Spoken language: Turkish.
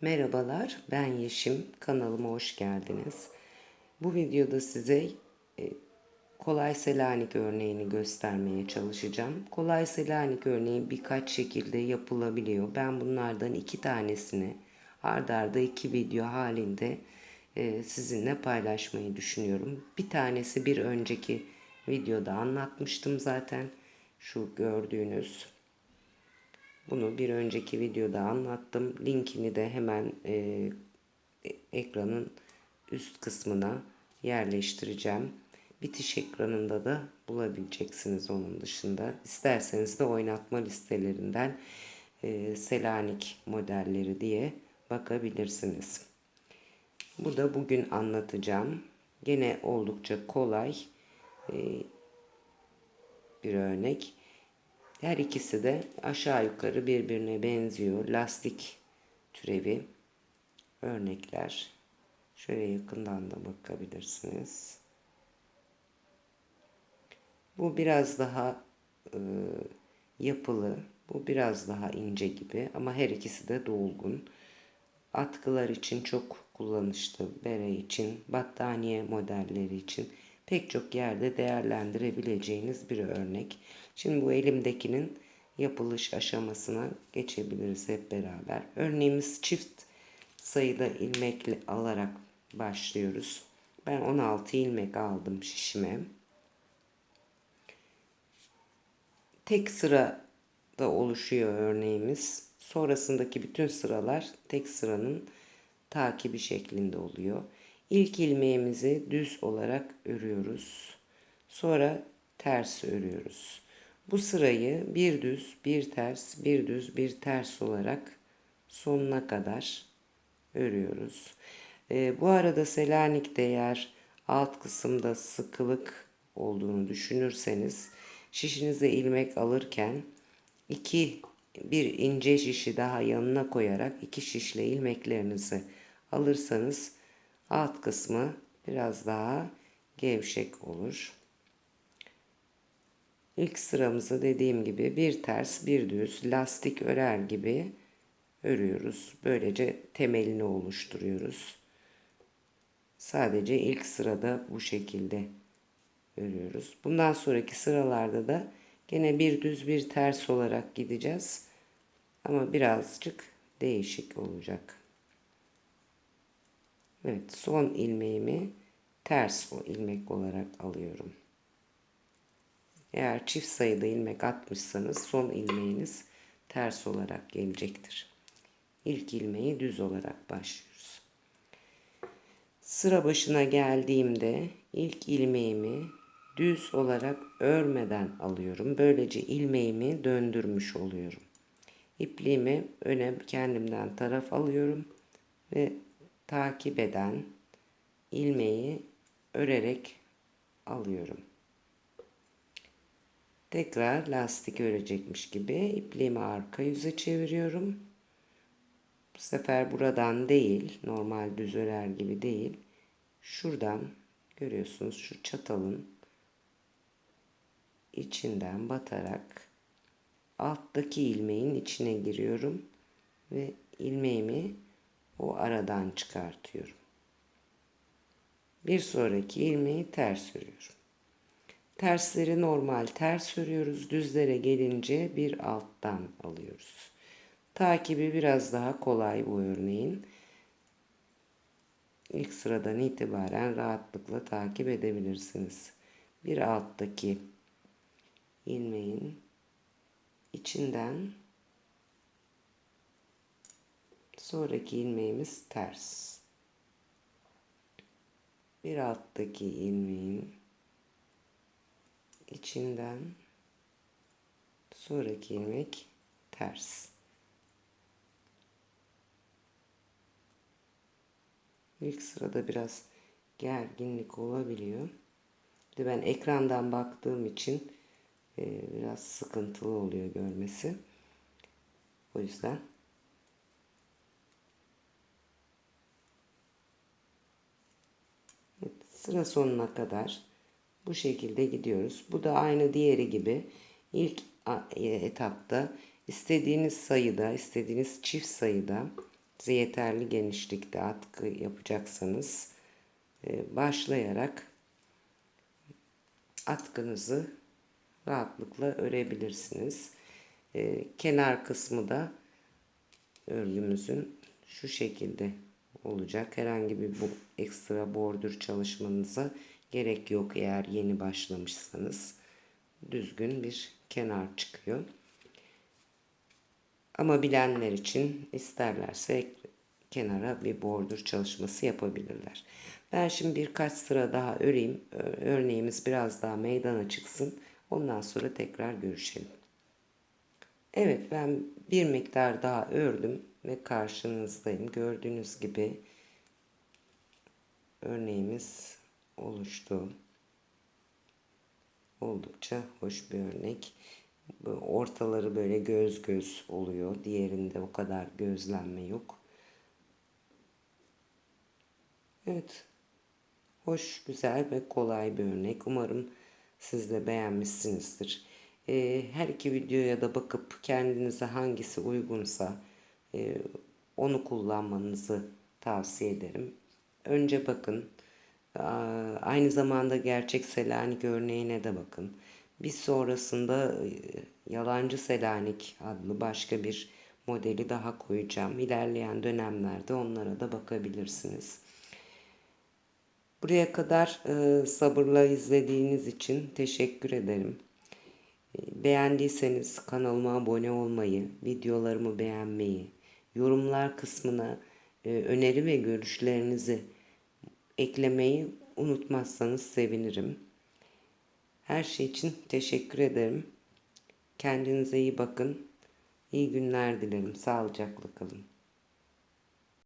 Merhabalar, ben Yeşim. Kanalıma hoş geldiniz. Bu videoda size e, kolay Selanik örneğini göstermeye çalışacağım. Kolay Selanik örneği birkaç şekilde yapılabiliyor. Ben bunlardan iki tanesini ard arda iki video halinde e, sizinle paylaşmayı düşünüyorum. Bir tanesi bir önceki videoda anlatmıştım zaten. Şu gördüğünüz bunu bir önceki videoda anlattım. Linkini de hemen e, ekranın üst kısmına yerleştireceğim. Bitiş ekranında da bulabileceksiniz onun dışında. İsterseniz de oynatma listelerinden e, Selanik modelleri diye bakabilirsiniz. Bu da bugün anlatacağım. Gene oldukça kolay e, bir örnek. Her ikisi de aşağı yukarı birbirine benziyor. Lastik türevi örnekler. Şöyle yakından da bakabilirsiniz. Bu biraz daha e, yapılı. Bu biraz daha ince gibi ama her ikisi de dolgun. Atkılar için çok kullanışlı. Bere için, battaniye modelleri için pek çok yerde değerlendirebileceğiniz bir örnek. Şimdi bu elimdekinin yapılış aşamasına geçebiliriz hep beraber. Örneğimiz çift sayıda ilmek alarak başlıyoruz. Ben 16 ilmek aldım şişime. Tek sıra da oluşuyor örneğimiz. Sonrasındaki bütün sıralar tek sıranın takibi şeklinde oluyor. İlk ilmeğimizi düz olarak örüyoruz. Sonra ters örüyoruz. Bu sırayı bir düz, bir ters, bir düz, bir ters olarak sonuna kadar örüyoruz. E, bu arada Selanik'te eğer alt kısımda sıkılık olduğunu düşünürseniz şişinize ilmek alırken iki bir ince şişi daha yanına koyarak iki şişle ilmeklerinizi alırsanız alt kısmı biraz daha gevşek olur. İlk sıramızı dediğim gibi bir ters bir düz lastik örer gibi örüyoruz. Böylece temelini oluşturuyoruz. Sadece ilk sırada bu şekilde örüyoruz. Bundan sonraki sıralarda da gene bir düz bir ters olarak gideceğiz. Ama birazcık değişik olacak. Evet son ilmeğimi ters o ilmek olarak alıyorum. Eğer çift sayıda ilmek atmışsanız son ilmeğiniz ters olarak gelecektir. İlk ilmeği düz olarak başlıyoruz. Sıra başına geldiğimde ilk ilmeğimi düz olarak örmeden alıyorum. Böylece ilmeğimi döndürmüş oluyorum. İpliğimi öne kendimden taraf alıyorum ve takip eden ilmeği örerek alıyorum. Tekrar lastik örecekmiş gibi ipliğimi arka yüze çeviriyorum. Bu sefer buradan değil, normal düz örer gibi değil. Şuradan görüyorsunuz şu çatalın içinden batarak alttaki ilmeğin içine giriyorum ve ilmeğimi o aradan çıkartıyorum. Bir sonraki ilmeği ters örüyorum. Tersleri normal ters örüyoruz. Düzlere gelince bir alttan alıyoruz. Takibi biraz daha kolay bu örneğin. İlk sıradan itibaren rahatlıkla takip edebilirsiniz. Bir alttaki ilmeğin içinden sonraki ilmeğimiz ters. Bir alttaki ilmeğin içinden sonraki ilmek ters. İlk sırada biraz gerginlik olabiliyor. De ben ekrandan baktığım için e, biraz sıkıntılı oluyor görmesi. O yüzden evet, sıra sonuna kadar bu şekilde gidiyoruz. Bu da aynı diğeri gibi ilk e, etapta istediğiniz sayıda, istediğiniz çift sayıda Size yeterli genişlikte atkı yapacaksanız e, başlayarak atkınızı rahatlıkla örebilirsiniz. E, kenar kısmı da örgümüzün şu şekilde olacak. Herhangi bir bu ekstra bordür çalışmanıza gerek yok eğer yeni başlamışsanız. Düzgün bir kenar çıkıyor. Ama bilenler için isterlerse kenara bir bordür çalışması yapabilirler. Ben şimdi birkaç sıra daha öreyim. Örneğimiz biraz daha meydana çıksın. Ondan sonra tekrar görüşelim. Evet ben bir miktar daha ördüm ve karşınızdayım. Gördüğünüz gibi örneğimiz oluştu. Oldukça hoş bir örnek. Ortaları böyle göz göz oluyor. Diğerinde o kadar gözlenme yok. Evet. Hoş, güzel ve kolay bir örnek. Umarım siz de beğenmişsinizdir. Ee, her iki videoya da bakıp kendinize hangisi uygunsa e, onu kullanmanızı tavsiye ederim. Önce bakın. Aynı zamanda gerçek Selanik örneğine de bakın. Bir sonrasında e, yalancı Selanik adlı başka bir modeli daha koyacağım. İlerleyen dönemlerde onlara da bakabilirsiniz. Buraya kadar e, sabırla izlediğiniz için teşekkür ederim. E, beğendiyseniz kanalıma abone olmayı, videolarımı beğenmeyi, yorumlar kısmına e, öneri ve görüşlerinizi eklemeyi unutmazsanız sevinirim. Her şey için teşekkür ederim. Kendinize iyi bakın. İyi günler dilerim. Sağlıcakla kalın.